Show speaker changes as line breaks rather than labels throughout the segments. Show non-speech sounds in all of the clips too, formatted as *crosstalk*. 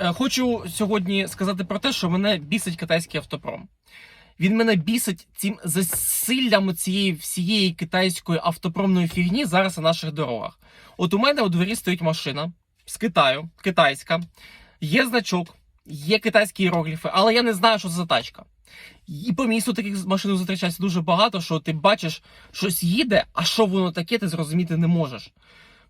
Е, Хочу сьогодні сказати про те, що мене бісить китайський автопром. Він мене бісить цим засиллям цієї всієї китайської автопромної фігні зараз на наших дорогах. От у мене у дворі стоїть машина з Китаю, китайська, є значок, є китайські іерогліфи, але я не знаю, що це за тачка. І по місту таких машин зустрічається дуже багато, що ти бачиш, щось їде, а що воно таке, ти зрозуміти не можеш.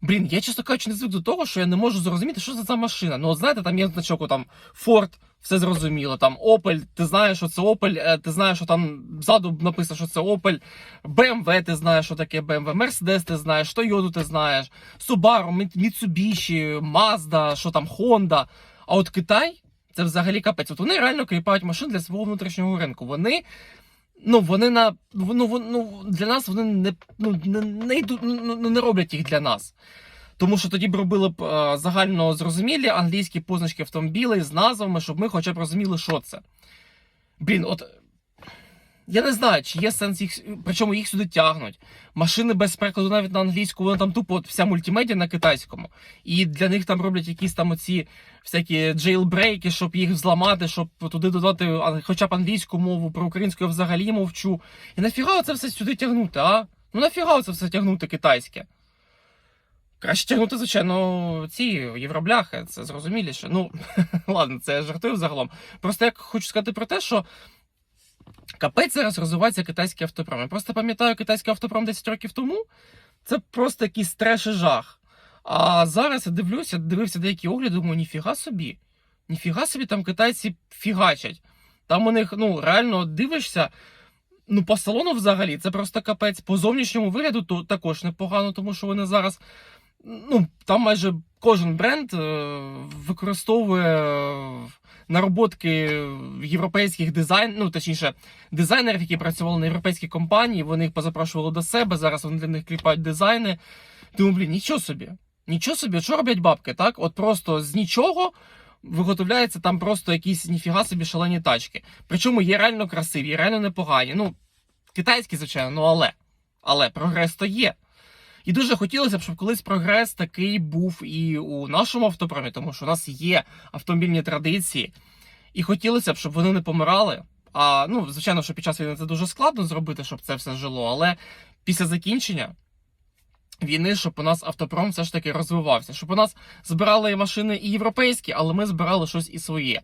Блін, я чесно кажучи, не звик до того, що я не можу зрозуміти, що це за машина. Ну, знаєте, там є значок, там Ford, все зрозуміло. Там Opel, ти знаєш, що це Opel, е, ти знаєш, що там ззаду написано, що це Opel, BMW, ти знаєш, що таке BMW, Mercedes, ти знаєш, Toyota ти знаєш, Subaru, Mitsubishi, Mazda, що там Honda. А от Китай це взагалі капець. От вони реально кліпають машин для свого внутрішнього ринку. Вони. Ну, вони на ну, ну, для нас вони не, ну, не, не, йдуть, ну, ну, не роблять їх для нас. Тому що тоді б робили б е, загально зрозумілі англійські позначки автомобілей з назвами, щоб ми хоча б розуміли, що це. Блін, от. Я не знаю, чи є сенс їх. Причому їх сюди тягнуть. Машини без перекладу навіть на англійську, вони там тупо от вся мультимедіа на китайському. І для них там роблять якісь там оці всякі джейлбрейки, щоб їх зламати, щоб туди додати хоча б англійську мову, про українську я взагалі мовчу. І нафіга це все сюди тягнути, а? Ну нафіга це все тягнути китайське? Краще тягнути, звичайно, ці євробляхи, це зрозуміліше. Ну, *laughs* ладно, це я жартую загалом. Просто я хочу сказати про те, що капець зараз розвивається китайський автопром. Я просто пам'ятаю китайський автопром 10 років тому. Це просто якийсь треш і жах. А зараз я дивлюся, дивився деякі огляди, думаю, ніфіга собі. Ніфіга собі там китайці фігачать. Там у них, ну, реально дивишся. Ну, по салону взагалі це просто капець. По зовнішньому вигляду то також непогано, тому що вони зараз. Ну, там майже кожен бренд е, використовує е, нароботки європейських дизайн, ну точніше, дизайнерів, які працювали на європейській компанії, вони їх позапрошували до себе. Зараз вони для них кліпають дизайни. Думаю, блін, нічого собі. Нічого собі, що роблять бабки, так? От просто з нічого виготовляється там просто якісь ніфіга собі шалені тачки. Причому є реально красиві, є реально непогані. Ну, китайські, звичайно, ну але. Але прогрес то є. І дуже хотілося б, щоб колись прогрес такий був і у нашому автопромі, тому що у нас є автомобільні традиції. І хотілося б, щоб вони не помирали. А ну, звичайно, що під час війни це дуже складно зробити, щоб це все жило, але після закінчення війни, щоб у нас автопром все ж таки розвивався, щоб у нас збирали машини і європейські, але ми збирали щось і своє.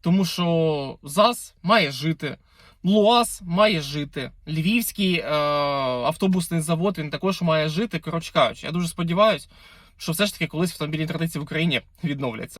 Тому що ЗАЗ має жити. Луаз має жити. Львівський е, автобусний завод він також має жити. Коротше кажучи, я дуже сподіваюся, що все ж таки колись автомобільні традиції в Україні відновляться.